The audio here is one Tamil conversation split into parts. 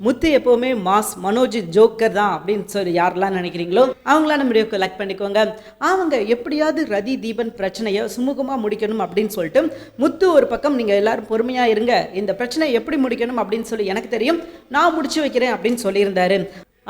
முத்து எப்போவுமே மாஸ் மனோஜ் ஜோக்கர் தான் அப்படின்னு சொல்லி யாரெல்லாம் நினைக்கிறீங்களோ அவங்களான நம்ம கலெக்ட் பண்ணிக்கோங்க. அவங்க எப்படியாவது ரதி தீபன் பிரச்சனையை சுமூகமாக முடிக்கணும் அப்படின்னு சொல்லிட்டு முத்து ஒரு பக்கம் நீங்கள் எல்லாரும் பொறுமையாக இருங்க. இந்த பிரச்சனை எப்படி முடிக்கணும்? அப்படின்னு சொல்லி எனக்கு தெரியும். நான் முடிச்சு வைக்கிறேன் அப்படின்னு சொல்லியிருந்தாரு.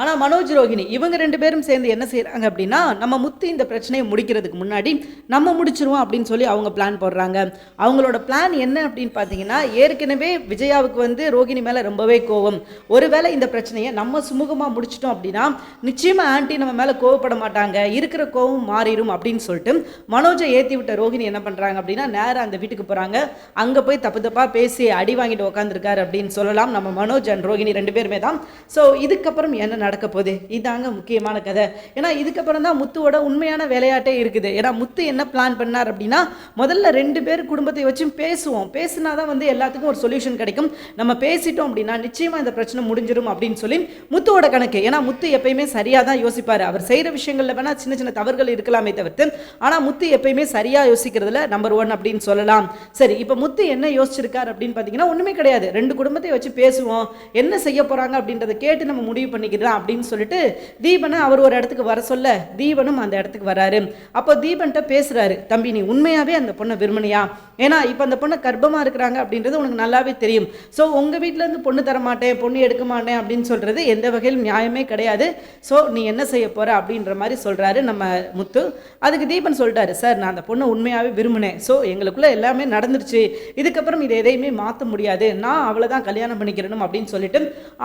ஆனால் மனோஜ் ரோஹிணி இவங்க ரெண்டு பேரும் சேர்ந்து என்ன செய்கிறாங்க அப்படின்னா நம்ம முத்து இந்த பிரச்சனையை முடிக்கிறதுக்கு முன்னாடி நம்ம முடிச்சிருவோம் அப்படின்னு சொல்லி அவங்க பிளான் போடுறாங்க. அவங்களோட பிளான் என்ன அப்படின்னு பார்த்தீங்கன்னா ஏற்கனவே விஜயாவுக்கு வந்து ரோகிணி மேலே ரொம்பவே கோவம். ஒருவேளை இந்த பிரச்சனையை நம்ம சுமூகமாக முடிச்சிட்டோம் அப்படின்னா நிச்சயமாக ஆன்ட்டி நம்ம மேலே கோவப்பட மாட்டாங்க. இருக்கிற கோவம் மாறிடும் அப்படின்னு சொல்லிட்டு மனோஜை ஏற்றி விட்ட ரோகிணி என்ன பண்ணுறாங்க அப்படின்னா நேராக அந்த வீட்டுக்கு போகிறாங்க அங்கே போய் தப்பு தப்பாக பேசி அடி வாங்கிட்டு உட்காந்துருக்காரு அப்படின்னு சொல்லலாம் நம்ம மனோஜ் அண்ட் ரோகிணி ரெண்டு பேருமே தான். ஸோ இதுக்கப்புறம் என்ன நடக்க போகுது இதாங்க முக்கியமான கதை. ஏன்னா இதுக்கப்புறம் தான் முத்துவோட உண்மையான விளையாட்டே இருக்குது. ஏன்னா முத்து என்ன பிளான் பண்ணார் அப்படின்னா முதல்ல ரெண்டு பேர் குடும்பத்தை வச்சு பேசுவோம். பேசினா தான் வந்து எல்லாத்துக்கும் ஒரு சொல்யூஷன் கிடைக்கும். நம்ம பேசிட்டோம் அப்படின்னா நிச்சயமாக இந்த பிரச்சனை முடிஞ்சிடும் அப்படின்னு சொல்லி முத்துவோட கணக்கு. ஏன்னா முத்து எப்பயுமே சரியாக தான் யோசிப்பார். அவர் செய்கிற விஷயங்களில் வேணால் சின்ன சின்ன தவறுகள் இருக்கலாமே தவிர்த்து ஆனால் முத்து எப்பயுமே சரியாக யோசிக்கிறதுல நம்பர் ஒன் அப்படின்னு சொல்லலாம். சரி இப்போ முத்து என்ன யோசிச்சிருக்கார் அப்படின்னு பார்த்தீங்கன்னா ஒன்றுமே கிடையாது. ரெண்டு குடும்பத்தை வச்சு பேசுவோம். என்ன செய்ய போகிறாங்க அப்படின்றத கேட்டு நம்ம முடிவு பண்ணிக்கலாம் அப்படின்னு சொல்லிட்டு தீபனை அவர் ஒரு இடத்துக்கு வர சொல்ல தீபனும் அந்த இடத்துக்கு வராரு. அப்போ தீபன்கிட்ட பேசுகிறாரு தம்பி நீ உண்மையாகவே அந்த பொண்ணை விரும்பினியா? ஏன்னா இப்போ அந்த பொண்ணை கர்ப்பமாக இருக்கிறாங்க அப்படின்றது உனக்கு நல்லாவே தெரியும். ஸோ உங்கள் வீட்டிலேருந்து பொண்ணு தர மாட்டேன் பொண்ணு எடுக்க மாட்டேன் அப்படின்னு சொல்கிறது எந்த வகையிலும் நியாயமே கிடையாது. ஸோ நீ என்ன செய்ய போகிற அப்படின்ற மாதிரி சொல்கிறாரு நம்ம முத்து. அதுக்கு தீபன் சொல்லிட்டாரு சார் நான் அந்த பொண்ணை உண்மையாகவே விரும்பினேன். ஸோ எங்களுக்குள்ளே எல்லாமே நடந்துருச்சு. இதுக்கப்புறம் இதை எதையுமே மாற்ற முடியாது. நான் அவளை தான் கல்யாணம் பண்ணிக்கிறணும் அப்படின்னு சொல்லிட்டு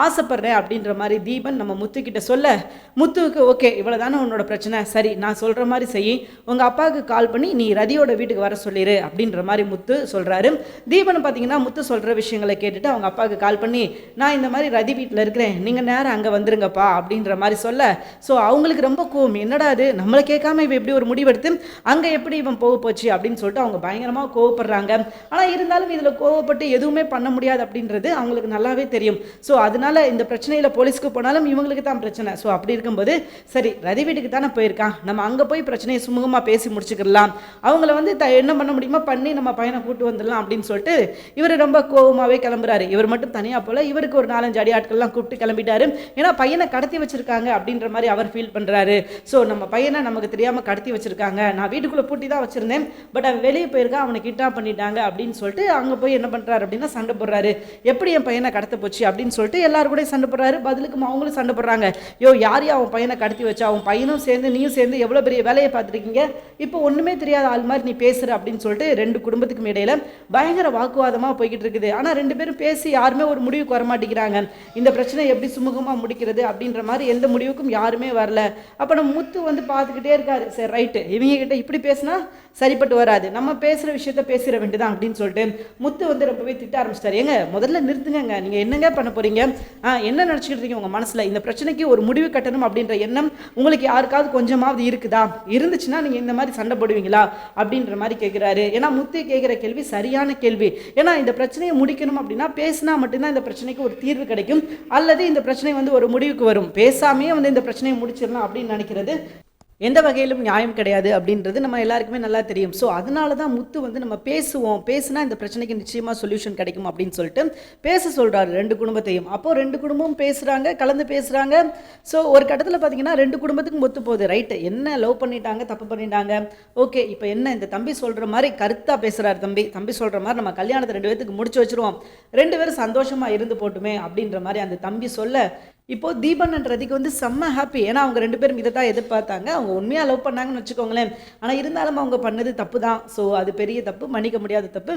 ஆசைப்படுறேன் அப்படின்ற மாதிரி தீபன் நம்ம முத்துக்கிட்ட சொல்ல முத்துவுக்கு ஓகே இவ்வளோ தானே உன்னோட பிரச்சனை? சரி நான் சொல்கிற மாதிரி செய். உங்கள் அப்பாவுக்கு கால் பண்ணி நீ ரதியோட வீட்டுக்கு வர சொல்லிடு அப்படின்ற மாதிரி முத்து சொல்கிறாரு தீபன் பார்த்தீங்கன்னா முத்து சொல்கிற விஷயங்களை கேட்டுட்டு அவங்க அப்பாவுக்கு கால் பண்ணி நான் இந்த மாதிரி ரதி வீட்டில் இருக்கிறேன். நீங்கள் நேரம் அங்கே வந்துருங்கப்பா அப்படின்ற மாதிரி சொல்ல. ஸோ அவங்களுக்கு ரொம்ப கோவம். என்னடா அது நம்மளை கேட்காம இவன் எப்படி ஒரு முடிவெடுத்து அங்கே எப்படி இவன் போக போச்சு? அப்படின்னு சொல்லிட்டு அவங்க பயங்கரமாக கோவப்படுறாங்க. ஆனால் இருந்தாலும் இதில் கோவப்பட்டு எதுவுமே பண்ண முடியாது அப்படின்றது அவங்களுக்கு நல்லாவே தெரியும். ஸோ அதனால இந்த பிரச்சனையில் போலீஸ்க்கு போனாலும் இவங்களுக்கு தான் பிரச்சனை. ஸோ அப்படி இருக்கும்போது சரி ரதி வீட்டுக்கு தானே போயிருக்கான். நம்ம அங்கே போய் பிரச்சனையை சுமூகமாக பேசி முடிச்சுக்கலாம் அவங்கள வந்து த என்ன பண்ண முடியுமோ பண்ணி நம்ம பையனை கூட்டு வந்துடலாம் அப்படின்னு சொல்லிட்டு இவர் ரொம்ப கோபமாகவே கிளம்புறாரு. இவர் மட்டும் தனியாக போல இவருக்கு ஒரு நாலஞ்சு அடி ஆட்கள்லாம் கூப்பிட்டு கிளம்பிட்டாரு. ஏன்னா பையனை கடத்தி வச்சிருக்காங்க அப்படின்ற மாதிரி அவர் ஃபீல் பண்ணுறாரு ஸோ நம்ம பையனை நமக்கு தெரியாமல் கடத்தி வச்சிருக்காங்க. நான் வீட்டுக்குள்ளே பூட்டி தான் வச்சிருந்தேன். பட் அவன் வெளியே போயிருக்கான் அவனை கிட்டா பண்ணிட்டாங்க அப்படின்னு சொல்லிட்டு அங்கே போய் என்ன பண்ணுறாரு அப்படின்னா சண்டை போடுறாரு. எப்படி என் பையனை கடத்த போச்சு அப்படின்னு சொல்லிட்டு எல்லாரும் கூட சண்டை போடுறாரு. பதிலுக்கு அவங்களும் சண்டை போடுறாங்க யோ யார் அவன் பையனை கடத்தி வச்சா? அவன் பையனும் சேர்ந்து நீயும் சேர்ந்து எவ்வளோ பெரிய வேலையை பார்த்துருக்கீங்க? இப்போ ஒன்றுமே தெரியாத ஆள் மாதிரி நீ பேசுகிற அப்படின்னு சொல்லிட்டு ரெண்டு குடும்பத்துக்கும் இடையில பயங்கர வாக்குவாதமாக போய்கிட்டு இருக்குது. ஆனால் ரெண்டு பேரும் பேசி யாருமே ஒரு முடிவுக்கு வரமாட்டேங்கிறாங்க. இந்த பிரச்சனை எப்படி சுமூகமாக முடிக்கிறது அப்படின்ற மாதிரி எந்த முடிவுக்கும் யாருமே வரல. அப்போ நம்ம முத்து வந்து பார்த்துக்கிட்டே இருக்காரு. சரி ரைட்டு. இவங்க கிட்ட இப்படி பேசினா சரிப்பட்டு வராது. நம்ம பேசுகிற விஷயத்த பேசிட வேண்டியதான் அப்படின்னு சொல்லிட்டு முத்து வந்து ரொம்பவே திட்ட ஆரம்பிச்சிட்டாரு. ஏங்க முதல்ல நிறுத்துங்கங்க. நீங்கள் என்னங்க பண்ண போகிறீங்க என்ன நினச்சிக்கிட்டு இருக்கீங்க உங்கள் மனசில்? இந்த பிரச்சனைக்கு ஒரு முடிவு கட்டணும் அப்படின்ற எண்ணம் உங்களுக்கு யாருக்காவது கொஞ்சமாவது இருக்குதா? இருந்துச்சுன்னா நீங்கள் இந்த மாதிரி சண்டை போடுவீங்களா? அப்படின்ற மாதிரி கேட்குறாரு ஏன்னா முத்து கேட்குற கேள்வி சரியான கேள்வி. ஏன்னா இந்த பிரச்சனையை முடிக்கணும் அப்படின்னா பேசினா மட்டும்தான் இந்த பிரச்சனைக்கு ஒரு தீர்வு கிடைக்கும். அல்லது இந்த பிரச்சனை வந்து ஒரு முடிவுக்கு வரும். பேசாமையே வந்து இந்த பிரச்சனையை முடிச்சிடலாம் அப்படின்னு நினைக்கிறது எந்த வகையிலும் நியாயம் கிடையாது அப்படின்றது நம்ம எல்லாருக்குமே நல்லா தெரியும். ஸோ அதனால தான் முத்து வந்து நம்ம பேசுவோம். பேசுனா இந்த பிரச்சனைக்கு நிச்சயமாக சொல்யூஷன் கிடைக்கும் அப்படின்னு சொல்லிட்டு பேச சொல்கிறாரு ரெண்டு குடும்பத்தையும். அப்போது ரெண்டு குடும்பமும் பேசுகிறாங்க கலந்து பேசுகிறாங்க ஸோ ஒரு கட்டத்தில் பார்த்தீங்கன்னா ரெண்டு குடும்பத்துக்கும் ஒத்து போகுது ரைட்டு என்ன லவ் பண்ணிட்டாங்க தப்பு பண்ணிட்டாங்க? ஓகே இப்போ என்ன இந்த தம்பி சொல்கிற மாதிரி கருத்தாக பேசுகிறாரு தம்பி. தம்பி சொல்கிற மாதிரி நம்ம கல்யாணத்தை ரெண்டு பேத்துக்கு முடிச்சு வச்சிருவோம். ரெண்டு பேரும் சந்தோஷமாக இருந்து போட்டுமே அப்படின்ற மாதிரி அந்த தம்பி சொல்ல இப்போது தீபன் ரதிக்கு வந்து செம்ம ஹாப்பி ஏன்னா அவங்க ரெண்டு பேரும் இதை தான் எதிர்பார்த்தாங்க. அவங்க உண்மையாக லவ் பண்ணாங்கன்னு வச்சுக்கோங்களேன். ஆனால் இருந்தாலும் அவங்க பண்ணது தப்பு தான் ஸோ அது பெரிய தப்பு. மன்னிக்க முடியாத தப்பு.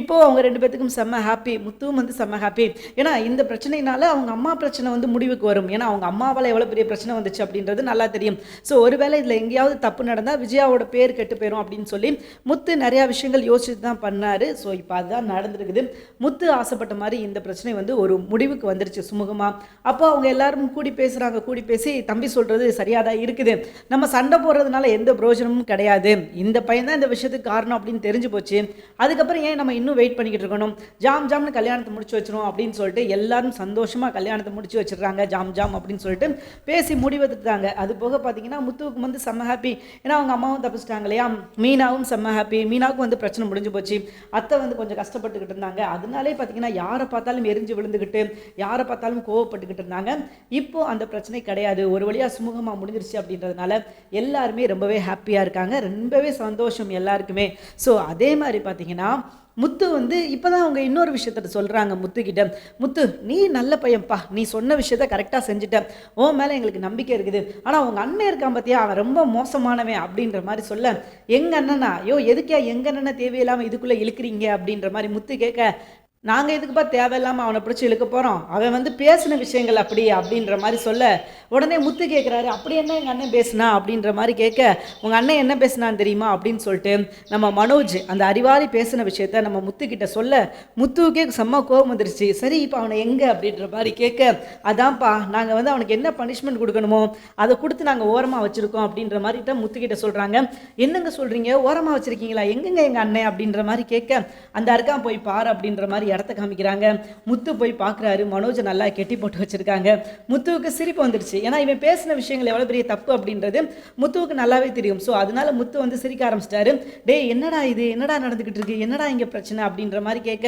இப்போது அவங்க ரெண்டு பேர்த்துக்கும் செம்ம ஹாப்பி முத்துவும் வந்து செம்ம ஹாப்பி ஏன்னா இந்த பிரச்சனையினால அவங்க அம்மா பிரச்சனை வந்து முடிவுக்கு வரும். ஏன்னா அவங்க அம்மாவால் எவ்வளோ பெரிய பிரச்சனை வந்துச்சு அப்படின்றது நல்லா தெரியும். ஸோ ஒருவேளை இதில் எங்கேயாவது தப்பு நடந்தால் விஜயாவோட பேர் கெட்டு போயிடும் அப்படின்னு சொல்லி முத்து நிறையா விஷயங்கள் யோசிச்சு தான் பண்ணார். ஸோ இப்போ அதுதான் நடந்திருக்குது. முத்து ஆசைப்பட்ட மாதிரி இந்த பிரச்சனை வந்து ஒரு முடிவுக்கு வந்துருச்சு சுமூகமாக அப்போ அவங்க எல்லாரும் கூடி பேசுகிறாங்க கூடி பேசி தம்பி சொல்கிறது சரியாக தான் இருக்குது. நம்ம சண்டை போடுறதுனால எந்த பிரயோஜனமும் கிடையாது. இந்த பையன் தான் இந்த விஷயத்துக்கு காரணம் அப்படின்னு தெரிஞ்சு போச்சு. அதுக்கப்புறம் ஏன் நம்ம இன்னும் வெயிட் பண்ணிக்கிட்டு இருக்கணும்? ஜாம் ஜாம்னு கல்யாணத்தை முடிச்சு வச்சிரும் அப்படின்னு சொல்லிட்டு எல்லாரும் சந்தோஷமாக கல்யாணத்தை முடிச்சு வச்சிடுறாங்க. ஜாம் ஜாம் அப்படின்னு சொல்லிட்டு பேசி முடிவெடுத்துட்டாங்க அது போக பார்த்தீங்கன்னா முத்துவுக்கு வந்து செம்ம ஹாப்பி ஏன்னா அவங்க அம்மாவும் தப்பிச்சிட்டாங்க இல்லையா? மீனாவும் செம்ம ஹாப்பி மீனாவுக்கும் வந்து பிரச்சனை முடிஞ்சு போச்சு. அத்தை வந்து கொஞ்சம் கஷ்டப்பட்டுக்கிட்டு இருந்தாங்க. அதனாலே பார்த்தீங்கன்னா யாரை பார்த்தாலும் எரிஞ்சு விழுந்துக்கிட்டு யாரை பார்த்தாலும் கோவப்பட்டுக்கிட்டு இருந்தாங்க. இப்போ அந்த பிரச்சனை கிடையாது. ஒரு வழியாக சுமூகமாக முடிஞ்சிருச்சு அப்படின்றதுனால எல்லாருமே ரொம்பவே ஹாப்பியாக இருக்காங்க. ரொம்பவே சந்தோஷம் எல்லாருக்குமே. ஸோ அதே மாதிரி பார்த்தீங்கன்னா முத்து வந்து இப்போ தான் அவங்க இன்னொரு விஷயத்த சொல்கிறாங்க முத்துக்கிட்ட முத்து நீ நல்ல பையன்ப்பா நீ சொன்ன விஷயத்த கரெக்டாக செஞ்சுட்ட. உன் மேலே எங்களுக்கு நம்பிக்கை இருக்குது. ஆனால் அவங்க அண்ணன் இருக்கான் பார்த்தியா அவன் ரொம்ப மோசமானவன். அப்படின்ற மாதிரி சொல்ல எங்கள் அண்ணனா? ஐயோ எதுக்கே எங்கள் அண்ணனை தேவையில்லாமல் இதுக்குள்ளே இழுக்கிறீங்க? அப்படின்ற மாதிரி முத்து கேட்க நாங்கள் எதுக்குப்பா தேவையில்லாமல் அவனை பிடிச்சி இழுக்க போகிறோம் அவன் வந்து பேசின விஷயங்கள் அப்படி அப்படின்ற மாதிரி சொல்ல உடனே முத்து கேட்குறாரு அப்படி என்ன எங்கள் அண்ணன் பேசுனா? அப்படின்ற மாதிரி கேட்க உங்கள் அண்ணன் என்ன பேசுனான்னு தெரியுமா? அப்படின்னு சொல்லிட்டு நம்ம மனோஜ் அந்த அறிவாளி பேசின விஷயத்த நம்ம முத்துக்கிட்ட சொல்ல முத்துவுக்கே செம்ம கோபம் வந்துருச்சு. சரி இப்போ அவனை எங்கே? அப்படின்ற மாதிரி கேட்க அதான்ப்பா நாங்கள் வந்து அவனுக்கு என்ன பனிஷ்மெண்ட் கொடுக்கணுமோ அதை கொடுத்து நாங்கள் ஓரமாக வச்சுருக்கோம். அப்படின்ற மாதிரிட்ட முத்துக்கிட்ட சொல்கிறாங்க என்னங்க சொல்கிறீங்க ஓரமாக வச்சுருக்கீங்களா? எங்கெங்க எங்கள் அண்ணன்? அப்படின்ற மாதிரி கேட்க அந்த அருக்கான் போய் பாரு அப்படின்ற மாதிரி இடத்த காமிக்கிறாங்க. முத்து போய் பார்க்குறாரு. மனோஜை நல்லா கெட்டி போட்டு வச்சுருக்காங்க. முத்துவுக்கு சிரிப்பு வந்துடுச்சு ஏன்னா இவன் பேசின விஷயங்கள் எவ்வளோ பெரிய தப்பு அப்படின்றது முத்துவுக்கு நல்லாவே தெரியும். ஸோ அதனால முத்து வந்து சிரிக்க ஆரம்பிச்சிட்டாரு. டேய் என்னடா இது? என்னடா நடந்துக்கிட்டு இருக்கு? என்னடா இங்கே பிரச்சனை? அப்படின்ற மாதிரி கேட்க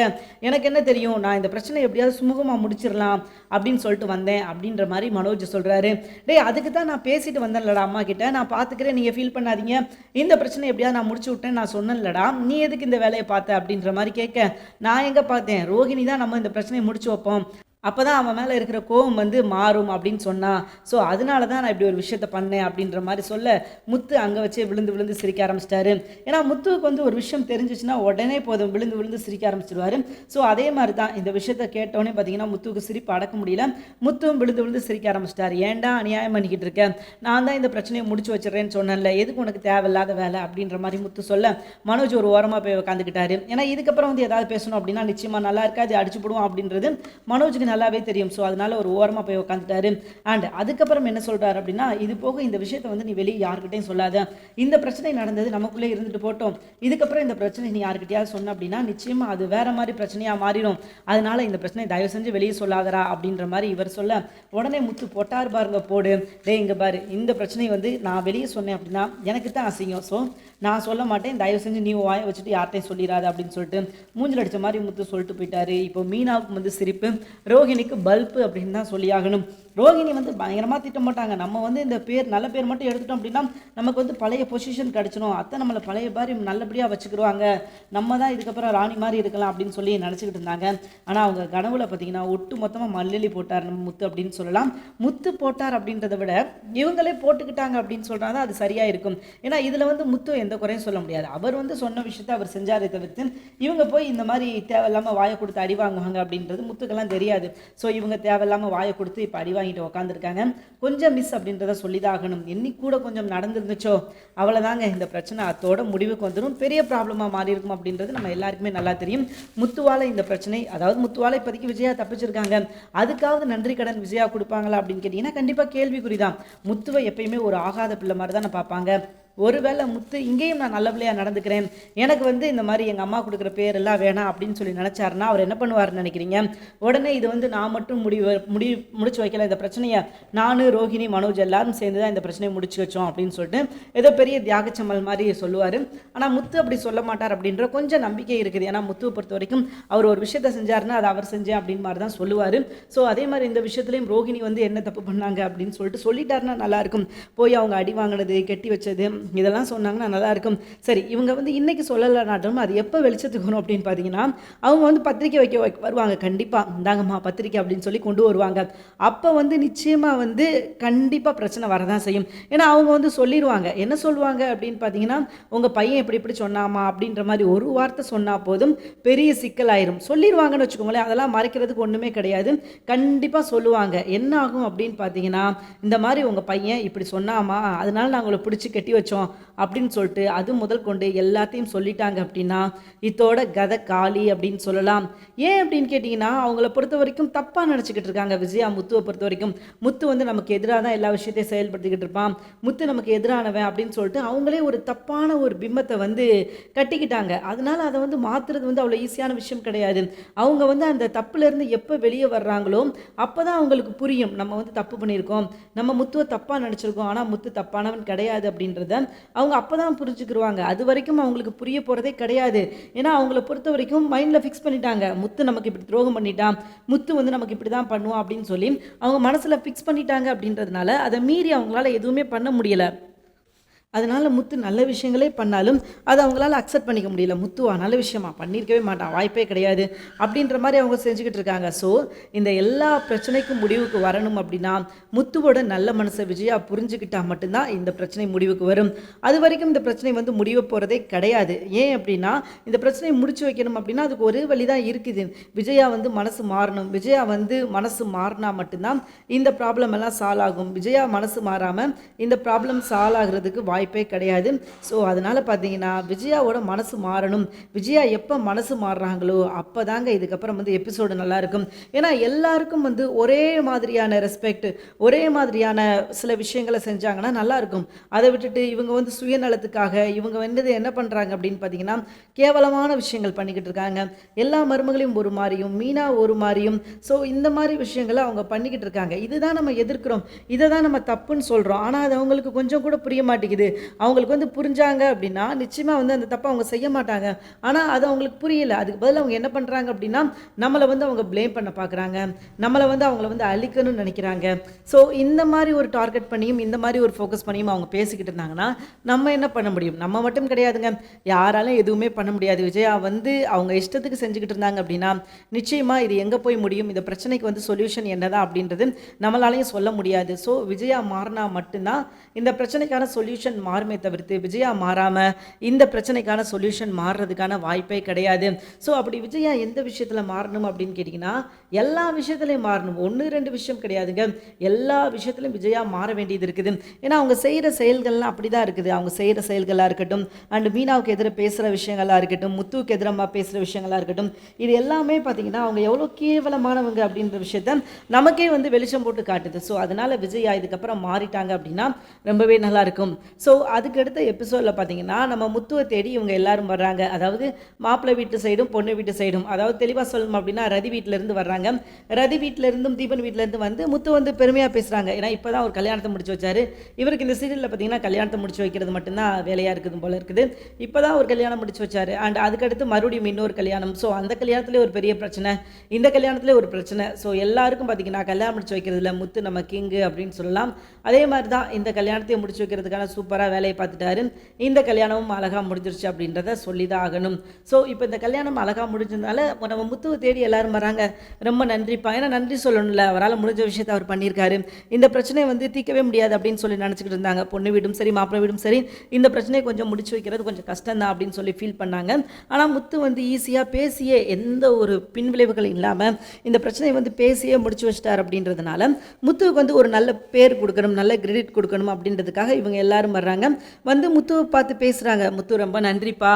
எனக்கு என்ன தெரியும்? நான் இந்த பிரச்சனை எப்படியாவது சுமூகமாக முடிச்சிடலாம் அப்படின்னு சொல்லிட்டு வந்தேன் அப்படின்ற மாதிரி மனோஜ் சொல்கிறாரு டேய் அதுக்கு தான் நான் பேசிட்டு வந்தேன்லடா அம்மா கிட்ட நான் பார்த்துக்கிறேன் நீங்கள் ஃபீல் பண்ணாதீங்க. இந்த பிரச்சனை எப்படியாவது நான் முடிச்சு விட்டேன் நான் சொன்னேன்லடா. நீ எதுக்கு இந்த வேலையை பார்த்த? அப்படின்ற மாதிரி கேட்க நான் எங்கே பார்த்தேன்? ரோஹிணி தான் நம்ம இந்த பிரச்சனையை முடிச்சு வைப்போம். அப்போ தான் அவன் மேலே இருக்கிற கோவம் வந்து மாறும் அப்படின்னு சொன்னான் ஸோ அதனால தான் நான் இப்படி ஒரு விஷயத்த பண்ணேன் அப்படின்ற மாதிரி சொல்ல முத்து அங்கே வச்சே விழுந்து விழுந்து சிரிக்க ஆரம்பிச்சிட்டாரு. ஏன்னா முத்துவுக்கு வந்து ஒரு விஷயம் தெரிஞ்சிச்சுன்னா உடனே போதும் விழுந்து விழுந்து சிரிக்க ஆரம்பிச்சிருவாரு. ஸோ அதே மாதிரி தான் இந்த விஷயத்த கேட்டோன்னே பார்த்தீங்கன்னா முத்துவுக்கு சிரிப்பு அடக்க முடியல. முத்துவும் விழுந்து விழுந்து சிரிக்க ஆரம்பிச்சிட்டாரு. ஏன்டா அநியாயம் பண்ணிக்கிட்டு இருக்கேன் நான் தான் இந்த பிரச்சனையை முடிச்சு வச்சிடறேன்னு சொன்னேன்ல. எதுக்கு உனக்கு தேவையில்லாத வேலை? அப்படின்ற மாதிரி முத்து சொல்ல மனோஜ் ஒரு ஓரமாக போய் உட்காந்துக்கிட்டாரு ஏன்னா இதுக்கப்புறம் வந்து ஏதாவது பேசணும் அப்படின்னா நிச்சயமாக நல்லா இருக்காது அடிச்சு போடுவோம் அப்படின்றது மனோஜுக்கு நல்லாவே தெரியும். ஸோ அதனால ஒரு ஓரமாக போய் உட்காந்துட்டாரு அண்ட் அதுக்கப்புறம் என்ன சொல்கிறாரு அப்படின்னா இது போக இந்த விஷயத்தை வந்து நீ வெளியே யாருக்கிட்டையும் சொல்லாத. இந்த பிரச்சனை நடந்தது நமக்குள்ளே இருந்துட்டு போட்டோம். இதுக்கப்புறம் இந்த பிரச்சனை நீ யாருக்கிட்டையாவது சொன்ன அப்படின்னா நிச்சயமாக அது வேற மாதிரி பிரச்சனையாக மாறிடும். அதனால இந்த பிரச்சனை தயவு செஞ்சு வெளியே சொல்லாதடா அப்படின்ற மாதிரி இவர் சொல்ல உடனே முத்து பொட்டார் பாருங்க போடு. டே இங்கே பாரு இந்த பிரச்சனை வந்து நான் வெளியே சொன்னேன் அப்படின்னா எனக்கு தான் அசிங்கம். ஸோ நான் சொல்ல மாட்டேன் தயவு செஞ்சு நீ வாயை வச்சுட்டு யார்ட்டையும் சொல்லிடாத அப்படின்னு சொல்லிட்டு மூஞ்சில் அடித்த மாதிரி முத்து சொல்லிட்டு போயிட்டாரு. இப்போ மீனாவுக்கு வந்து சிரிப்பு ரோஹிணிக்கு பல்பு அப்படின்னு தான் சொல்லியாகணும். ரோகிணி வந்து பயங்கரமாக திட்ட மாட்டாங்க. நம்ம வந்து இந்த பேர் நல்ல பேர் மட்டும் எடுத்துட்டோம் அப்படின்னா நமக்கு வந்து பழைய பொசிஷன் கிடச்சிடும் அத்தை நம்மளை பழைய மாதிரி நல்லபடியாக வச்சுக்கிடுவாங்க நம்ம தான் இதுக்கப்புறம் ராணி மாதிரி இருக்கலாம் அப்படின்னு சொல்லி நினச்சிக்கிட்டு இருந்தாங்க. ஆனால் அவங்க கனவுல பார்த்தீங்கன்னா ஒட்டு மொத்தமாக மல்லெலி போட்டார் நம்ம முத்து அப்படின்னு சொல்லலாம். முத்து போட்டார் அப்படின்றத விட இவங்களே போட்டுக்கிட்டாங்க அப்படின்னு சொல்கிறாங்க அது சரியாக இருக்கும். ஏன்னா இதில் வந்து முத்து எந்த குறையும் சொல்ல முடியாது. அவர் வந்து சொன்ன விஷயத்தை அவர் செஞ்சாரே தவிர்த்து இவங்க போய் இந்த மாதிரி தேவையில்லாமல் வாயை கொடுத்து அடி வாங்குவாங்க அப்படின்றது முத்துக்கெல்லாம் தெரியாது. ஸோ இவங்க தேவையில்லாமல் வாயை கொடுத்து இப்போ அடிவா வாங்கிட்டு உட்காந்துருக்காங்க கொஞ்சம் மிஸ் அப்படின்றத சொல்லிதாகணும். கூட கொஞ்சம் நடந்துருந்துச்சோ? அவ்வளோதாங்க. இந்த பிரச்சனை அதோட முடிவுக்கு வந்துடும் பெரிய ப்ராப்ளமாக மாறி இருக்கும் அப்படின்றது நம்ம எல்லாருக்குமே நல்லா தெரியும். முத்துவால இந்த பிரச்சனை அதாவது முத்துவால இப்போதைக்கு விஜயா தப்பிச்சிருக்காங்க. அதுக்காவது நன்றி கடன் விஜயா கொடுப்பாங்களா அப்படின்னு கேட்டிங்கன்னா கண்டிப்பாக கேள்விக்குறி தான் முத்துவை எப்பயுமே ஒரு ஆகாத பிள்ளை மாதிரி தான் பார்ப்பாங்க. ஒருவேளை முத்து இங்கேயும் நான் நல்ல நடந்துக்கிறேன். எனக்கு வந்து இந்த மாதிரி எங்கள் அம்மா கொடுக்குற பேர் எல்லாம் வேணாம் அப்படின்னு சொல்லி நினச்சாருன்னா அவர் என்ன பண்ணுவார்னு நினைக்கிறீங்க? உடனே இது வந்து நான் மட்டும் முடிவு முடி முடிச்சு வைக்கல. இந்த பிரச்சனையை நான் ரோஹிணி மனோஜ் எல்லாரும் சேர்ந்து தான் இந்த பிரச்சனையை முடிச்சு வச்சோம் அப்படின்னு சொல்லிட்டு ஏதோ பெரிய தியாகச்சம்மல் மாதிரி சொல்லுவார். ஆனால் முத்து அப்படி சொல்ல மாட்டார் அப்படின்ற கொஞ்சம் நம்பிக்கை இருக்குது. ஏன்னா முத்துவை பொறுத்த வரைக்கும் அவர் ஒரு விஷயத்த செஞ்சாருன்னா அதை அவர் செஞ்சேன் அப்படின்னு மாதிரி தான் சொல்லுவார். ஸோ அதே மாதிரி இந்த விஷயத்துலையும் ரோஹிணி வந்து என்ன தப்பு பண்ணாங்க அப்படின்னு சொல்லிட்டு சொல்லிட்டாருன்னா நல்லாயிருக்கும் போய் அவங்க அடி வாங்கினது கெட்டி வச்சது இதெல்லாம் சொன்னாங்கன்னா நல்லாயிருக்கும் சரி இவங்க வந்து இன்றைக்கி சொல்லலைனாட்டும் அது எப்போ வெளிச்சத்துக்கு வரும் அப்படின்னு பார்த்தீங்கன்னா அவங்க வந்து பத்திரிக்கை வைக்க வருவாங்க. கண்டிப்பாக இந்தாங்கம்மா பத்திரிக்கை அப்படின்னு சொல்லி கொண்டு வருவாங்க. அப்போ வந்து நிச்சயமாக வந்து கண்டிப்பாக பிரச்சனை வரதான் செய்யும். ஏன்னா அவங்க வந்து சொல்லிடுவாங்க என்ன சொல்லுவாங்க அப்படின்னு பார்த்தீங்கன்னா உங்கள் பையன் இப்படி இப்படி சொன்னாமா அப்படின்ற மாதிரி ஒரு வார்த்தை சொன்னால் போதும் பெரிய சிக்கலாயிரும். சொல்லிடுவாங்கன்னு வச்சுக்கோங்களேன் அதெல்லாம் மறைக்கிறதுக்கு ஒன்றுமே கிடையாது. கண்டிப்பாக சொல்லுவாங்க. என்ன ஆகும் அப்படின்னு பார்த்தீங்கன்னா இந்த மாதிரி உங்கள் பையன் இப்படி சொன்னாமா அதனால நாங்கள் பிடிச்சி கட்டி வச்சோம் வச்சோம் அப்படின்னு சொல்லிட்டு அது முதல் கொண்டு எல்லாத்தையும் சொல்லிட்டாங்க அப்படின்னா இதோட கதை காலி அப்படின்னு சொல்லலாம். ஏன் அப்படின்னு கேட்டிங்கன்னா அவங்கள பொறுத்த வரைக்கும் தப்பாக நினச்சிக்கிட்டு இருக்காங்க விஜயா முத்துவை பொறுத்த வரைக்கும். முத்து வந்து நமக்கு எதிராக தான் எல்லா விஷயத்தையும் செயல்படுத்திக்கிட்டு இருப்பான். முத்து நமக்கு எதிரானவன் அப்படின்னு சொல்லிட்டு அவங்களே ஒரு தப்பான ஒரு பிம்பத்தை வந்து கட்டிக்கிட்டாங்க. அதனால அதை வந்து மாற்றுறது வந்து அவ்வளோ ஈஸியான விஷயம் கிடையாது. அவங்க வந்து அந்த தப்புலேருந்து எப்போ வெளியே வர்றாங்களோ அப்போ தான் அவங்களுக்கு புரியும். நம்ம வந்து தப்பு பண்ணியிருக்கோம். நம்ம முத்துவை தப்பாக நினச்சிருக்கோம். ஆனால் முத்து தப்பானவன் கிடையாது அப்படின்றத அவங்க அப்போ தான் புரிஞ்சுக்கிருவாங்க. அது வரைக்கும் அவங்களுக்கு புரிய போகிறதே கிடையாது. ஏன்னா அவங்கள பொறுத்த வரைக்கும் மைண்டில் ஃபிக்ஸ் பண்ணிட்டாங்க. முத்து நமக்கு இப்படி துரோகம் பண்ணிட்டான். முத்து வந்து நமக்கு இப்படி தான் பண்ணுவான் அப்படின்னு சொல்லி அவங்க மனசில் ஃபிக்ஸ் பண்ணிட்டாங்க அப்படின்றதுனால அதை மீறி அவங்களால எதுவுமே பண்ண முடியலை. அதனால் முத்து நல்ல விஷயங்களே பண்ணாலும் அதை அவங்களால அக்செப்ட் பண்ணிக்க முடியல. முத்துவா நல்ல விஷயமா? பண்ணியிருக்கவே மாட்டான். வாய்ப்பே கிடையாது. அப்படின்ற மாதிரி அவங்க செஞ்சுக்கிட்டு இருக்காங்க. ஸோ இந்த எல்லா பிரச்சனைக்கும் முடிவுக்கு வரணும் அப்படின்னா முத்துவோட நல்ல மனசை விஜயா புரிஞ்சுக்கிட்டா மட்டும்தான் இந்த பிரச்சனை முடிவுக்கு வரும். அது வரைக்கும் இந்த பிரச்சனை வந்து முடிவு போகிறதே கிடையாது. ஏன் அப்படின்னா இந்த பிரச்சனையை முடிச்சு வைக்கணும் அப்படின்னா அதுக்கு ஒரு வழி தான் இருக்குது. விஜயா வந்து மனசு மாறணும். விஜயா வந்து மனசு மாறினா மட்டும்தான் இந்த ப்ராப்ளம் எல்லாம் சால்வ் ஆகும். விஜயா மனசு மாறாமல் இந்த ப்ராப்ளம் சால்வ் ஆகிறதுக்கு வாய்ப்பே கிடையாது. ஸோ அதனால் பார்த்தீங்கன்னா விஜயாவோட மனசு மாறணும். விஜயா எப்போ மனசு மாறுறாங்களோ அப்போ தாங்க இதுக்கப்புறம் வந்து எபிசோடு நல்லாயிருக்கும். ஏன்னா எல்லாருக்கும் வந்து ஒரே மாதிரியான ரெஸ்பெக்ட் ஒரே மாதிரியான சில விஷயங்களை செஞ்சாங்கன்னா நல்லாயிருக்கும். அதை விட்டுட்டு இவங்க வந்து சுயநலத்துக்காக இவங்க வந்து என்ன பண்ணுறாங்க அப்படின்னு பார்த்தீங்கன்னா கேவலமான விஷயங்கள் பண்ணிக்கிட்டு இருக்காங்க. எல்லா மருமகளையும் ஒரு மாதிரியும் மீனா ஒரு மாதிரியும். ஸோ இந்த மாதிரி விஷயங்களை அவங்க பண்ணிக்கிட்டு இருக்காங்க. இதுதான் நம்ம எதிர்க்கிறோம். இதை தான் நம்ம தப்புன்னு சொல்கிறோம் ஆனால் அது அவங்களுக்கு கொஞ்சம் கூட புரிய மாட்டேங்குது. அவங்களுக்கு வந்து புரிஞ்சாங்க அப்படின்னா நிச்சயமாக வந்து அந்த தப்பை அவங்க செய்ய மாட்டாங்க. ஆனால் அது அவங்களுக்கு புரியல. அதுக்கு பதில் அவங்க என்ன பண்ணுறாங்க அப்படின்னா நம்மளை வந்து அவங்க ப்ளேம் பண்ண பார்க்குறாங்க நம்மளை வந்து அவங்கள வந்து அழிக்கணும்னு நினைக்கிறாங்க. ஸோ இந்த மாதிரி ஒரு டார்கெட் பண்ணியும் இந்த மாதிரி ஒரு ஃபோக்கஸ் பண்ணியும் அவங்க பேசிக்கிட்டு இருந்தாங்கன்னா நம்ம என்ன பண்ண முடியும்? நம்ம மட்டும் கிடையாதுங்க. யாராலும் எதுவுமே பண்ண முடியாது. விஜயா வந்து அவங்க இஷ்டத்துக்கு செஞ்சுக்கிட்டு இருந்தாங்க அப்படின்னா நிச்சயமாக இது எங்கே போய் முடியும்? இந்த பிரச்சனைக்கு வந்து சொல்யூஷன் என்னதான் அப்படின்றது நம்மளாலையும் சொல்ல முடியாது. ஸோ விஜயா மாறினா மட்டும்தான் இந்த பிரச்சனைக்கான சொல்யூஷன் மாறுமே தவிர்த்து விஜயா மாறாமல் இந்த பிரச்சனைக்கான சொல்யூஷன் மாறுறதுக்கான வாய்ப்பே கிடையாது. ஸோ அப்படி விஜயா எந்த விஷயத்தில் மாறணும் அப்படின்னு கேட்டிங்கன்னா எல்லா விஷயத்துலையும் மாறணும். ஒன்று ரெண்டு விஷயம் கிடையாதுங்க. எல்லா விஷயத்துலையும் விஜயா மாற வேண்டியது இருக்குது. ஏன்னா அவங்க செய்கிற செயல்கள்லாம் அப்படி தான் இருக்குது. அவங்க செய்கிற செயல்களாக இருக்கட்டும் அண்ட் மீனாவுக்கு எதிராக பேசுகிற விஷயங்களாக இருக்கட்டும் முத்துவுக்கு எதிரமாக பேசுகிற விஷயங்களாக இருக்கட்டும் இது எல்லாமே பார்த்திங்கன்னா அவங்க எவ்வளோ கேவலமானவங்க அப்படின்ற விஷயத்த நமக்கே வந்து வெளிச்சம் போட்டு காட்டுது. ஸோ அதனால் விஜயா இதுக்கப்புறம் மாறிட்டாங்க அப்படின்னா ரொம்பவே நல்லா இருக்கும். ஸோ அதுக்கு அடுத்த எபிசோடில் பார்த்தீங்கன்னா நம்ம முத்துவை தேடி இவங்க எல்லாரும் வர்றாங்க. அதாவது மாப்பிள்ளை வீட்டு சைடும் பொண்ணு வீட்டு சைடும் அதாவது தெளிவாக சொல்லணும் அப்படின்னா ரதி வீட்டிலேருந்து வர்றாங்க. ரதி வீட்டிலேருந்தும் தீபன் வீட்டிலேருந்து வந்து முத்து வந்து பெருமையாக பேசுகிறாங்க ஏன்னா இப்போ தான் ஒரு கல்யாணத்தை முடிச்சு வச்சாரு. இவருக்கு இந்த சீரியலில் பார்த்தீங்கன்னா கல்யாணத்தை முடிச்சு வைக்கிறது மட்டும்தான் வேலையாக இருக்குது போல இருக்குது. இப்போ தான் ஒரு கல்யாணம் முடிச்சு வச்சாரு. அண்ட் அதுக்கடுத்து மறுபடியும் இன்னொரு கல்யாணம். ஸோ அந்த கல்யாணத்துலேயே ஒரு பெரிய பிரச்சனை. இந்த கல்யாணத்துலேயே ஒரு பிரச்சனை. ஸோ எல்லாருக்கும் பார்த்தீங்கன்னா கல்யாணம் முடிச்சு வைக்கிறதுல முத்து நம்ம கிங்கு அப்படின்னு சொல்லலாம். அதே மாதிரி தான் இந்த கல்யாணத்தையும் முடிச்சு வைக்கிறதுக்கான சூப்பராக வேலையை பார்த்துட்டாரு. இந்த கல்யாணமும் அழகாக முடிஞ்சிருச்சு அப்படின்றத சொல்லி தான் ஆகணும். ஸோ இப்போ இந்த கல்யாணம் அழகாக முடிஞ்சதுனால நம்ம முத்துவை தேடி எல்லாரும் வராங்க. ரொம்ப நன்றிப்பா. ஏன்னா நன்றி சொல்லணும்ல. அவரால் முடிஞ்ச விஷயத்தை அவர் பண்ணியிருக்காரு. இந்த பிரச்சனையை வந்து தீர்க்கவே முடியாது அப்படின்னு சொல்லி நினச்சிக்கிட்டு இருந்தாங்க. பொண்ணு வீடும் சரி மாப்பிள்ளை வீடும் சரி. இந்த பிரச்சனையை கொஞ்சம் முடிச்சு வைக்கிறது கொஞ்சம் கஷ்டம் தான் அப்படின்னு சொல்லி ஃபீல் பண்ணாங்க. ஆனால் முத்து வந்து ஈஸியாக பேசியே எந்த ஒரு பின்விளைவுகள் இல்லாமல் இந்த பிரச்சனையை வந்து பேசியே முடிச்சு வச்சிட்டார் அப்படின்றதுனால முத்துவுக்கு வந்து ஒரு நல்ல பேர் கொடுக்கணும் நல்ல கிரெடிட் கொடுக்கணும் அப்படின்றதுக்காக இவங்க எல்லாரும் வர்றாங்க. வந்து முத்துவை பார்த்து பேசுகிறாங்க முத்து ரொம்ப நன்றிப்பா.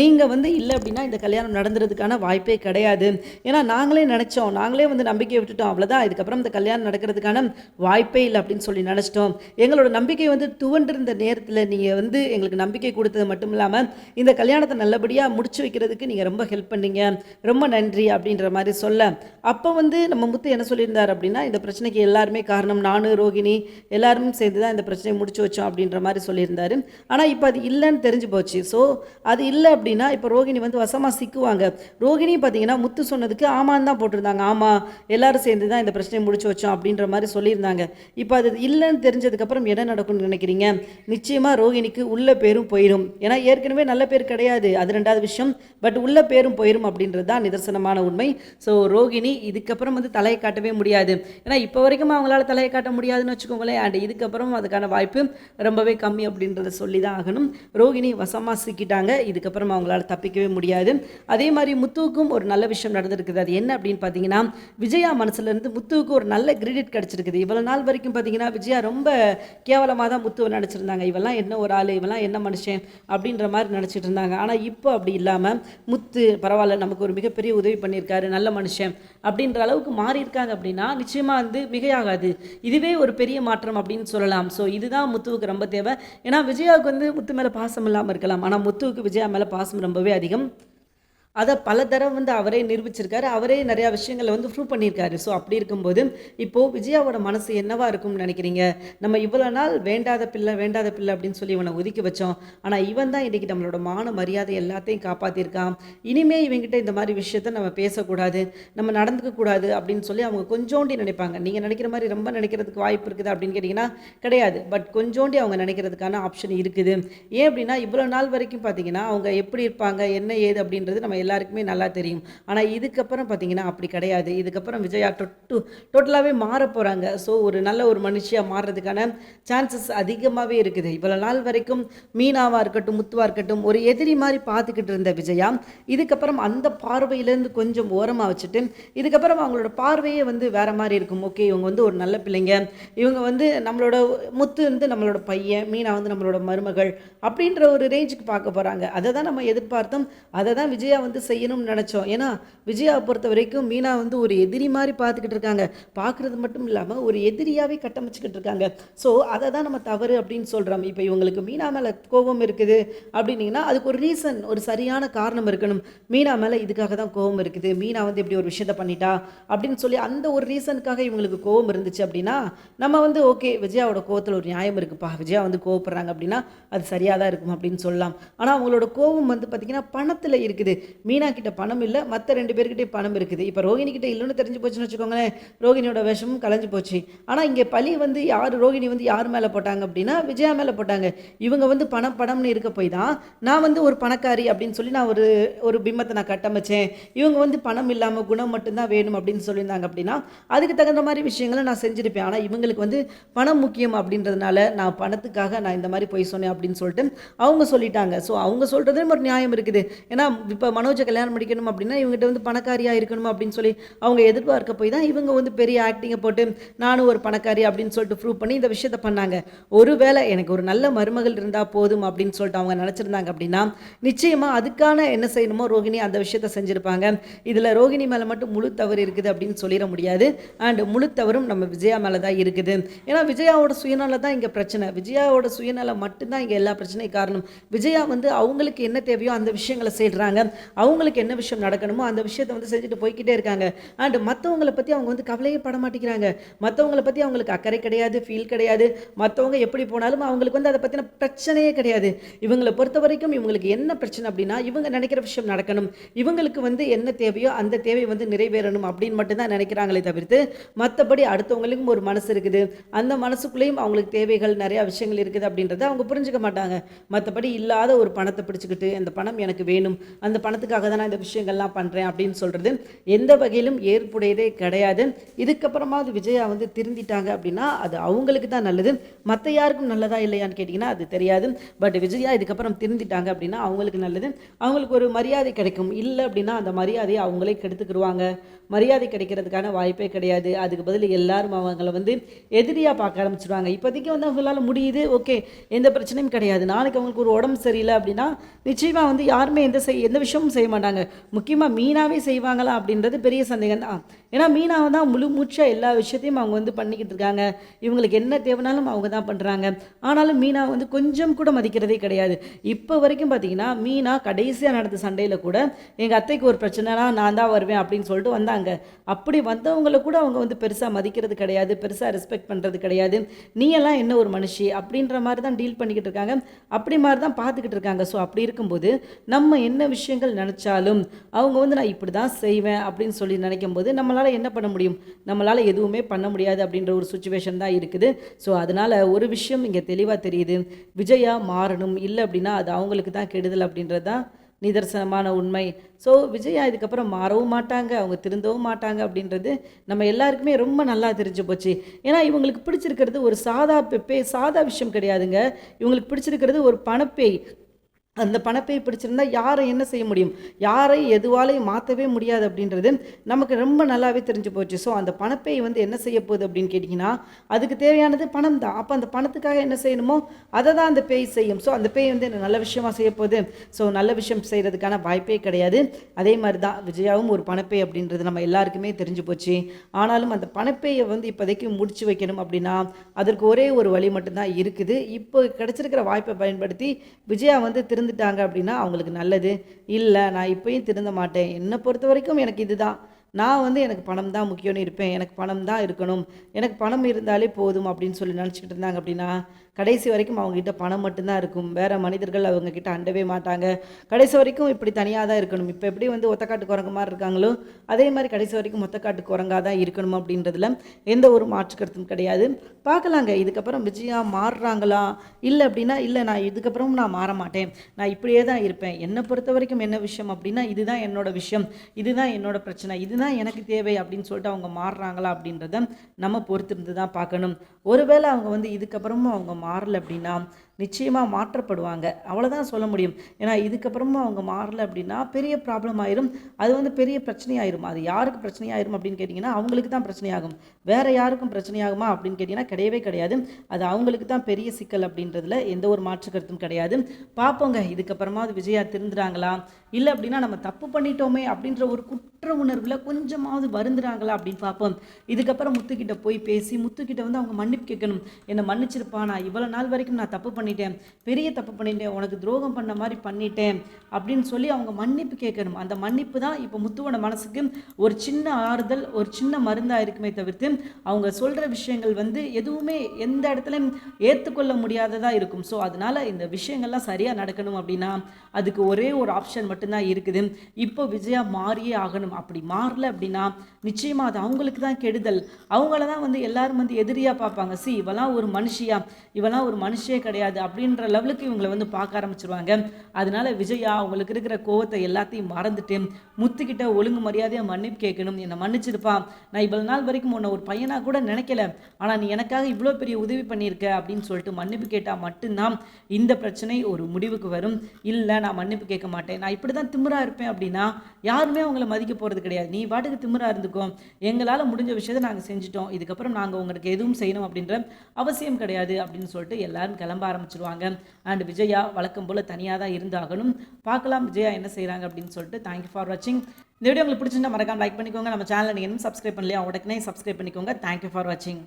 நீங்கள் வந்து இல்லை அப்படின்னா இந்த கல்யாணம் நடந்துறதுக்கான வாய்ப்பே கிடையாது. ஏன்னா நாங்களே நினச்சோம். நாங்களே வந்து நம்பிக்கையை விட்டுட்டோம். அவ்வளோதான் இதுக்கப்புறம் இந்த கல்யாணம் நடக்கிறதுக்கான வாய்ப்பே இல்லை அப்படின்னு சொல்லி நினச்சிட்டோம். எங்களோட நம்பிக்கை வந்து துவண்டிருந்த நேரத்தில் நீங்கள் வந்து எங்களுக்கு நம்பிக்கை கொடுத்தது மட்டும் இல்லாமல் இந்த கல்யாணத்தை நல்லபடியாக முடிச்சு வைக்கிறதுக்கு நீங்கள் ரொம்ப ஹெல்ப் பண்ணீங்க. ரொம்ப நன்றி அப்படின்ற மாதிரி சொல்ல. அப்போ வந்து நம்ம முத்து என்ன சொல்லியிருந்தார் அப்படின்னா இந்த பிரச்சனைக்கு எல்லாருமே காரணம் நான் ரோகிணி. எல்லாரும் சேர்ந்து தான் இந்த பிரச்சனையை முடிச்சு வச்சோம் அப்படின்ற மாதிரி சொல்லியிருந்தாரு. ஆனால் இப்போ அது இல்லைன்னு தெரிஞ்சு போச்சு. ஸோ அது இல்லை அப்படின்னா இப்போ ரோகிணி வந்து வசமாக சிக்குவாங்க. ரோகிணி பார்த்தீங்கன்னா முத்து சொன்னதுக்கு ஆமான்னு தான் போட்டிருந்தாங்க. ஆமாம் எல்லாரும் சேர்ந்து தான் இந்த பிரச்சனையை முடிச்சு வச்சோம் அப்படின்ற மாதிரி சொல்லியிருந்தாங்க. இப்போ அது இல்லைன்னு தெரிஞ்சதுக்கப்புறம் என்ன நடக்கும்னு நினைக்கிறீங்க? நிச்சயமாக ரோகிணிக்கு உள்ள பேரும் போயிடும். ஏன்னா ஏற்கனவே நல்ல பேர் கிடையாது. அது ரெண்டாவது விஷயம். பட் உள்ள பேரும் போயிடும் அப்படின்றது தான் நிதர்சனமான உண்மை. ஸோ ரோகிணி இதுக்கப்புறம் வந்து தலையை காட்டவே முடியாது. ஏன்னா இப்போ வரைக்கும் அவங்களால தலையை காட்ட முடியாதுன்னு வச்சுக்கோங்களேன். அண்ட் இதுக்கப்புறம் அதுக்கான வாய்ப்பு ரொம்பவே கம்மி அப்படின்றத சொல்லி தான் ஆகணும். ரோகிணி வசமாக சிக்கிட்டாங்க. இதுக்கப்புறம் அவங்களால தப்பிக்கவே முடியாது. அதே மாதிரி முத்துவுக்கும் ஒரு நல்ல விஷயம் நடந்திருக்குது. அது என்ன அப்படின்னு பார்த்தீங்கன்னா விஜயா மனசுலேருந்து முத்துவுக்கு ஒரு நல்ல கிரெடிட் கிடச்சிருக்குது. இவ்வளோ நாள் வரைக்கும் பார்த்தீங்கன்னா விஜயா ரொம்ப கேவலமாக தான் முத்துவை நினச்சிருந்தாங்க. இவெல்லாம் என்ன ஒரு ஆள் இவெல்லாம் என்ன மனுஷன் அப்படின்ற மாதிரி நினச்சிட்டு இருந்தாங்க. ஆனால் இப்போ அப்படி இல்லாமல் முத்து பரவாயில்ல நமக்கு ஒரு மிகப்பெரிய உதவி பண்ணியிருக்காரு நல்ல மனுஷன் அப்படின்ற அளவுக்கு மாறியிருக்காங்க அப்படின்னா நிச்சயமாக வந்து மிகையாகாது. இதுவே ஒரு பெரிய மாற்றம் அப்படின்னு சொல்லலாம். ஸோ இதுதான் முத்துவுக்கு ரொம்ப தேவை. ஏன்னா விஜயாவுக்கு வந்து முத்து மேலே பாசம் இல்லாமல் இருக்கலாம். ஆனால் முத்துவுக்கு விஜயா மேலே பாசம் ரொம்பவே அதிகம். அதை பல தடவை வந்து அவரே நிரூபிச்சிருக்காரு. அவரே நிறையா விஷயங்களை வந்து ப்ரூவ் பண்ணியிருக்காரு. ஸோ அப்படி இருக்கும்போது இப்போது விஜயாவோட மனசு என்னவா இருக்கும்னு நினைக்கிறீங்க? நம்ம இவ்வளோ நாள் வேண்டாத பிள்ளை வேண்டாத பிள்ளை அப்படின்னு சொல்லி இவனை ஒதுக்கி வச்சோம். ஆனால் இவன் தான் இன்றைக்கி நம்மளோட மான மரியாதை எல்லாத்தையும் காப்பாற்றிருக்கான் இனிமே இவங்கிட்ட இந்த மாதிரி விஷயத்த நம்ம பேசக்கூடாது. நம்ம நடந்துக்கக்கூடாது அப்படின்னு சொல்லி அவங்க கொஞ்சோண்டி நினைப்பாங்க. நீங்கள் நினைக்கிற மாதிரி ரொம்ப நினைக்கிறதுக்கு வாய்ப்பு இருக்குது அப்படின்னு கேட்டிங்கன்னா கிடையாது. பட் கொஞ்சோண்டி அவங்க நினைக்கிறதுக்கான ஆப்ஷன் இருக்குது. ஏன் அப்படின்னா இவ்வளோ நாள் வரைக்கும் பார்த்தீங்கன்னா அவங்க எப்படி இருப்பாங்க என்ன ஏது அப்படின்றது நம்ம எல்லாருக்குமே நல்லா தெரியும். ஆனால் இதுக்கப்புறம் பார்த்தீங்கன்னா அப்படி கிடையாது. இதுக்கப்புறம் விஜயா டொட்டு டோட்டலாகவே மாற போகிறாங்க ஸோ ஒரு நல்ல ஒரு மனுஷியாக மாறுறதுக்கான சான்சஸ் அதிகமாகவே இருக்குது. இவ்வளோ நாள் வரைக்கும் மீனாவாக இருக்கட்டும் முத்துவாக இருக்கட்டும் ஒரு எதிரி மாதிரி பார்த்துக்கிட்டு இருந்த விஜயா இதுக்கப்புறம் அந்த பார்வையிலேருந்து கொஞ்சம் ஓரமாக வச்சுட்டு இதுக்கப்புறம் அவங்களோட பார்வையே வந்து வேறு மாதிரி இருக்கும். ஓகே இவங்க வந்து ஒரு நல்ல பிள்ளைங்க. இவங்க வந்து நம்மளோட முத்து வந்து நம்மளோட பையன் மீனா வந்து நம்மளோட மருமகள் அப்படின்ற ஒரு ரேஞ்சுக்கு பார்க்க போகிறாங்க அதை தான் நம்ம எதிர்பார்த்தோம். அதை தான் விஜயா வந்து செய்யணும்னு நினச்சோம். ஏன்னா விஜயாவை பொறுத்த வரைக்கும் மீனா வந்து ஒரு எதிரி மாதிரி பார்த்துக்கிட்டு இருக்காங்க. பார்க்குறது மட்டும் இல்லாமல் ஒரு எதிரியாகவே கட்டமைச்சிக்கிட்டு இருக்காங்க. ஸோ அதை தான் நம்ம தவறு அப்படின்னு சொல்கிறோம் இப்போ இவங்களுக்கு மீனா மேலே கோபம் இருக்குது அப்படின்னீங்கன்னா அதுக்கு ஒரு ரீசன் ஒரு சரியான காரணம் இருக்கணும். மீனா மேலே இதுக்காக தான் கோபம் இருக்குது. மீனா வந்து இப்படி ஒரு விஷயத்த பண்ணிட்டா அப்படின்னு சொல்லி அந்த ஒரு ரீசனுக்காக இவங்களுக்கு கோபம் இருந்துச்சு அப்படின்னா நம்ம வந்து ஓகே விஜயாவோட கோவத்தில் ஒரு நியாயம் இருக்குப்பா. விஜயா வந்து கோவப்படுறாங்க அப்படின்னா அது சரியாக தான் இருக்கும் அப்படின்னு சொல்லலாம். ஆனால் அவங்களோட கோபம் வந்து பார்த்திங்கன்னா பணத்தில் இருக்குது. மீனா கிட்ட பணம் இல்லை மற்ற ரெண்டு பேர்கிட்டே பணம் இருக்குது. இப்போ ரோகிணி கிட்ட இல்லைன்னு தெரிஞ்சு போச்சுன்னு வச்சுக்கோங்களேன் ரோகிணியோட விஷமும் கலைஞ்சு போச்சு. ஆனால் இங்கே பழி வந்து யார் ரோகிணி வந்து யார் மேலே போட்டாங்க அப்படின்னா விஜயா மேலே போட்டாங்க. இவங்க வந்து பணம் பணம்னு இருக்க போய் தான் நான் வந்து ஒரு பணக்காரி அப்படின்னு சொல்லி நான் ஒரு ஒரு பிம்பத்தை நான் கட்டமைச்சேன். இவங்க வந்து பணம் இல்லாமல் குணம் மட்டும்தான் வேணும் அப்படின்னு சொல்லியிருந்தாங்க அப்படின்னா அதுக்கு தகுந்த மாதிரி விஷயங்களை நான் செஞ்சுருப்பேன். ஆனால் இவங்களுக்கு வந்து பணம் முக்கியம் அப்படின்றதுனால நான் பணத்துக்காக நான் இந்த மாதிரி போய் சொன்னேன் அப்படின்னு சொல்லிட்டு அவங்க சொல்லிட்டாங்க. ஸோ அவங்க சொல்கிறதும் ஒரு நியாயம் இருக்குது. ஏன்னா இப்போ மனோஜை கல்யாணம் முடிக்கணும் அப்படின்னா இவங்ககிட்ட வந்து பணக்காரியாக இருக்கணும் அப்படின்னு சொல்லி அவங்க எதிர்பார்க்க போய் தான் இவங்க வந்து பெரிய ஆக்டிங்கை போட்டு நானும் ஒரு பணக்காரி அப்படின்னு சொல்லிட்டு ப்ரூவ் பண்ணி இந்த விஷயத்த பண்ணாங்க. ஒருவேளை எனக்கு ஒரு நல்ல மருமகள் இருந்தால் போதும் அப்படின்னு சொல்லிட்டு அவங்க நினச்சிருந்தாங்க அப்படின்னா நிச்சயமாக அதுக்கான என்ன செய்யணுமோ ரோகிணி அந்த விஷயத்த செஞ்சுருப்பாங்க. இதில் ரோகிணி மேலே மட்டும் முழு தவறு இருக்குது அப்படின்னு சொல்லிட முடியாது. அண்ட் முழு தவறும் நம்ம விஜயா மேலே தான் இருக்குது. ஏன்னா விஜயாவோட சுயநலம் தான் இங்கே பிரச்சனை. விஜயாவோட சுயநலம் மட்டும்தான் இங்கே எல்லா பிரச்சனையும் காரணம். விஜயா வந்து அவங்களுக்கு என்ன தேவையோ அந்த விஷயங்களை செய்கிறாங்க அவங்களுக்கு என்ன விஷயம் நடக்கணுமோ அந்த விஷயத்தை வந்து செஞ்சுட்டு போய்க்கிட்டே இருக்காங்க. அண்ட் மற்றவங்களை பற்றி அவங்க வந்து கவலையே பட மாட்டேங்கிறாங்க. மற்றவங்களை பற்றி அவங்களுக்கு அக்கறை கிடையாது ஃபீல் கிடையாது. மற்றவங்க எப்படி போனாலும் அவங்களுக்கு வந்து அதை பற்றின பிரச்சனையே கிடையாது. இவங்களை பொறுத்த வரைக்கும் இவங்களுக்கு என்ன பிரச்சனை அப்படின்னா இவங்க நினைக்கிற விஷயம் நடக்கணும். இவங்களுக்கு வந்து என்ன தேவையோ அந்த தேவை வந்து நிறைவேறணும் அப்படின்னு மட்டும்தான் நினைக்கிறாங்களே தவிர்த்து மற்றபடி அடுத்தவங்களுக்கும் ஒரு மனசு இருக்குது. அந்த மனசுக்குள்ளேயும் அவங்களுக்கு தேவைகள் நிறையா விஷயங்கள் இருக்குது அப்படின்றத அவங்க புரிஞ்சுக்க மாட்டாங்க. மற்றபடி இல்லாத ஒரு பணத்தை பிடிச்சிக்கிட்டு அந்த பணம் எனக்கு வேணும். அந்த பணத்துக்கு பணத்துக்காக தான் நான் இந்த விஷயங்கள்லாம் பண்ணுறேன் அப்படின்னு சொல்கிறது எந்த வகையிலும் ஏற்புடையதே கிடையாது. இதுக்கப்புறமா அது விஜயா வந்து திருந்திட்டாங்க அப்படின்னா அது அவங்களுக்கு தான் நல்லது. மற்ற யாருக்கும் நல்லதா இல்லையான்னு கேட்டிங்கன்னா அது தெரியாது. பட் விஜயா இதுக்கப்புறம் திருந்திட்டாங்க அப்படின்னா அவங்களுக்கு நல்லது. அவங்களுக்கு ஒரு மரியாதை கிடைக்கும். இல்லை அப்படின்னா அந்த மரியாதையை அவங்களே கெடுத்துக்கிடுவாங்க மரியாதை கிடைக்கிறதுக்கான வாய்ப்பே கிடையாது. அதுக்கு பதில் எல்லாரும் அவங்கள வந்து எதிரியாக பார்க்க ஆரம்பிச்சிடுவாங்க இப்போதைக்கு வந்து அவங்களால முடியுது ஓகே எந்த பிரச்சனையும் கிடையாது. நாளைக்கு அவங்களுக்கு ஒரு உடம்பு சரியில்லை அப்படின்னா நிச்சயமாக வந்து யாருமே எந்த செய் எந்த விஷயமும் செய்ய மாட்டாங்க. முக்கியமாக மீனாவே செய்வாங்களா அப்படின்றது பெரிய சந்தேகம் தான் ஏன்னா மீனாவை தான் முழு மூச்சாக எல்லா விஷயத்தையும் அவங்க வந்து பண்ணிக்கிட்டு இருக்காங்க. இவங்களுக்கு என்ன தேவைனாலும் அவங்க தான் பண்ணுறாங்க ஆனாலும் மீனா வந்து கொஞ்சம் கூட மதிக்கிறதே கிடையாது. இப்போ வரைக்கும் பார்த்தீங்கன்னா மீனா கடைசியாக நடந்த சண்டையில் கூட எங்கள் அத்தைக்கு ஒரு பிரச்சனைனா நான் தான் வருவேன் அப்படின்னு சொல்லிட்டு வந்தாங்க. அப்படி வந்தவங்களை கூட அவங்க வந்து பெருசாக மதிக்கிறது கிடையாது. பெருசாக ரெஸ்பெக்ட் பண்ணுறது கிடையாது. நீ எல்லாம் என்ன ஒரு மனுஷி? அப்படின்ற மாதிரி தான் டீல் பண்ணிக்கிட்டு இருக்காங்க. அப்படி மாதிரி தான் பார்த்துக்கிட்டு இருக்காங்க. ஸோ அப்படி இருக்கும்போது நம்ம என்ன விஷயங்கள் நினச்சாலும் அவங்க வந்து நான் இப்படி தான் செய்வேன் அப்படின்னு சொல்லி நினைக்கும் போது நம்மளால் என்ன பண்ண முடியும்? நம்மளால் எதுவுமே பண்ண முடியாது அப்படின்ற ஒரு சுச்சுவேஷன் தான் இருக்குது. ஸோ அதனால் ஒரு விஷயம் இங்கே தெளிவாக தெரியுது. விஜயா மாறணும். இல்லை அப்படின்னா அது அவங்களுக்கு தான் கெடுதல் அப்படின்றது தான் நிதர்சனமான உண்மை. ஸோ விஜயா இதுக்கப்புறம் மாறவும் மாட்டாங்க. அவங்க திருந்தவும் மாட்டாங்க அப்படின்றது நம்ம எல்லாருக்குமே ரொம்ப நல்லா தெரிஞ்சு போச்சு. ஏன்னா இவங்களுக்கு பிடிச்சிருக்கிறது ஒரு சாதா பெப்பே சாதா விஷயம் கிடையாதுங்க. இவங்களுக்கு பிடிச்சிருக்கிறது ஒரு பணப்பேய். அந்த பணப்பை பிடிச்சிருந்தா யாரை என்ன செய்ய முடியும்? யாரை எதுவாலையும் மாற்றவே முடியாது அப்படின்றது நமக்கு ரொம்ப நல்லாவே தெரிஞ்சு போச்சு. ஸோ அந்த பணப்பை வந்து என்ன செய்ய போகுது அப்படின்னு கேட்டிங்கன்னா அதுக்கு தேவையானது பணம் தான் அப்போ அந்த பணத்துக்காக என்ன செய்யணுமோ அதை தான் அந்த பேய் செய்யும். ஸோ அந்த பேய் வந்து என்ன நல்ல விஷயமா செய்ய போகுது? ஸோ நல்ல விஷயம் செய்கிறதுக்கான வாய்ப்பே கிடையாது. அதே மாதிரி தான் விஜயாவும் ஒரு பணப்பை அப்படின்றது நம்ம எல்லாருக்குமே தெரிஞ்சு போச்சு. ஆனாலும் அந்த பணப்பையை வந்து இப்போதைக்கு முடிச்சு வைக்கணும் அப்படின்னா அதற்கு ஒரே ஒரு வழி மட்டும்தான் இருக்குது. இப்போ கிடைச்சிருக்கிற வாய்ப்பை பயன்படுத்தி விஜயா வந்து திருந்துட்டாங்க அப்படின்னா அவங்களுக்கு நல்லது. இல்லை நான் இப்பயும் திருந்த மாட்டேன். என்னை பொறுத்த வரைக்கும் எனக்கு இதுதான். நான் வந்து எனக்கு பணம் தான் முக்கியம்னு இருப்பேன். எனக்கு பணம் தான் இருக்கணும். எனக்கு பணம் இருந்தாலே போதும் அப்படின்னு சொல்லி நினச்சிக்கிட்டு இருந்தாங்க அப்படின்னா கடைசி வரைக்கும் அவங்ககிட்ட பணம் மட்டும்தான் இருக்கும். வேறு மனிதர்கள் அவங்கக்கிட்ட அண்டவே மாட்டாங்க. கடைசி வரைக்கும் இப்படி தனியாக தான் இருக்கணும். இப்போ எப்படி வந்து ஒத்தக்காட்டு குரங்கு மாதிரி இருக்காங்களோ அதே மாதிரி கடைசி வரைக்கும் ஒத்தக்காட்டு குரங்காக தான் இருக்கணும் அப்படின்றதுல எந்த ஒரு மாற்று கருத்தும் கிடையாது. பார்க்கலாங்க. இதுக்கப்புறம் விஜயா மாறுறாங்களா? இல்லை அப்படின்னா இல்லை நான் இதுக்கப்புறம் நான் மாற மாட்டேன். நான் இப்படியே தான் இருப்பேன். என்னை பொறுத்த வரைக்கும் என்ன விஷயம் அப்படின்னா இதுதான் என்னோட விஷயம். இதுதான் என்னோட பிரச்சனை. இதுதான் எனக்கு தேவை அப்படின்னு சொல்லிட்டு அவங்க மாறுறாங்களா அப்படின்றத நம்ம பொறுத்திருந்து தான் பார்க்கணும். ஒருவேளை அவங்க வந்து இதுக்கப்புறமும் அவங்க மாறல அப்படின்னா நிச்சயமாக மாற்றப்படுவாங்க. அவ்வளோதான் சொல்ல முடியும். ஏன்னா இதுக்கப்புறமும் அவங்க மாறலை அப்படின்னா பெரிய ப்ராப்ளம் ஆயிரும். அது வந்து பெரிய பிரச்சனையாயிரும். அது யாருக்கு பிரச்சனையாயிரும் அப்படின்னு கேட்டிங்கன்னா அவங்களுக்கு தான் பிரச்சனையாகும். வேறு யாருக்கும் பிரச்சனையாகுமா அப்படின்னு கேட்டிங்கன்னா கிடையவே கிடையாது. அது அவங்களுக்கு தான் பெரிய சிக்கல் அப்படின்றதுல எந்த ஒரு மாற்று கருத்தும் கிடையாது. பார்ப்போங்க இதுக்கப்புறமா அது விஜயா திருந்துறாங்களா? இல்லை அப்படின்னா நம்ம தப்பு பண்ணிட்டோமே அப்படின்ற ஒரு குற்ற உணர்வில் கொஞ்சமாவது வருந்துறாங்களா அப்படின்னு பார்ப்போம் இதுக்கப்புறம் முத்துக்கிட்ட போய் பேசி முத்துக்கிட்ட வந்து அவங்க மன்னிப்பு கேட்கணும். என்னை மன்னிச்சிருப்பா நான் இவ்வளோ நாள் வரைக்கும் நான் தப்பு பண்ணி பண்ணிட்டேன். பெரிய தப்பு பண்ணிட்டேன். உனக்கு துரோகம் பண்ண மாதிரி பண்ணிட்டேன். அப்படின்னு சொல்லி அவங்க மன்னிப்பு கேட்கணும். அந்த மன்னிப்பு தான் இப்போ முத்துவோட மனசுக்கு ஒரு சின்ன ஆறுதல் ஒரு சின்ன மருந்தாக இருக்குமே தவிர்த்து அவங்க சொல்கிற விஷயங்கள் வந்து எதுவுமே எந்த இடத்துலையும் ஏற்றுக்கொள்ள முடியாததாக இருக்கும். ஸோ அதனால இந்த விஷயங்கள்லாம் சரியாக நடக்கணும் அப்படின்னா அதுக்கு ஒரே ஒரு ஆப்ஷன் மட்டும்தான் இருக்குது. இப்போ விஜயா மாறியே ஆகணும். அப்படி மாறல அப்படின்னா நிச்சயமாக அது அவங்களுக்கு தான் கெடுதல். அவங்கள தான் வந்து எல்லாரும் வந்து எதிரியாக பார்ப்பாங்க. சி இவெல்லாம் ஒரு மனுஷியா? இவெல்லாம் ஒரு மனுஷியே கிடையாது. அப்படின்ற லெவலுக்கு இவங்களை வந்து பார்க்க ஆரம்பிச்சிருவாங்க. அதனால விஜயா அவங்களுக்கு இருக்கிற கோவத்தை எல்லாத்தையும் மறந்துட்டு முத்துக்கிட்ட ஒழுங்கு மரியாதையாக மன்னிப்பு கேட்கணும். என்னை மன்னிச்சிருப்பா நான் இவ்வளவு நாள் வரைக்கும் உன்னை ஒரு பையனாக கூட நினைக்கல. ஆனால் நீ எனக்காக இவ்வளோ பெரிய உதவி பண்ணியிருக்க அப்படின்னு சொல்லிட்டு மன்னிப்பு கேட்டால் மட்டும்தான் இந்த பிரச்சனை ஒரு முடிவுக்கு வரும். இல்லை நான் மன்னிப்பு கேட்க மாட்டேன். நான் இப்படி தான் திமிரா இருப்பேன் அப்படின்னா யாருமே அவங்கள மதிக்க போகிறது கிடையாது. நீ பாட்டுக்கு திமிரா இருந்துக்கோ. எங்களால் முடிஞ்ச விஷயத்தை நாங்கள் செஞ்சுட்டோம். இதுக்கப்புறம் நாங்கள் உங்களுக்கு எதுவும் செய்யணும் அப்படின்ற அவசியம் கிடையாது அப்படின்னு சொல்லிட்டு எல்லாரும் கிளம்ப ஆரம்பிச்சிருவாங்க. அண்ட் விஜயா வழக்கம் போல் தனியாக தான் இருந்தாகணும். பார்க்கலாம் விஜயா என்ன செய்கிறாங்க அப்படின்னு சொல்லிட்டு. தேங்க்யூ ஃபார் வாட்சிங் இந்த வீடியோ உங்களுக்கு பிடிச்சிருந்தா மறக்காம லைக் பண்ணிக்கோங்க. நம்ம சேனலை நீங்கள் இன்னும் சப்ஸ்கிரைப் பண்ணலையா? உடனே சப்ஸ்கிரைப் பண்ணிக்கோங்க. தேங்க்யூ ஃபார் வாட்சிங்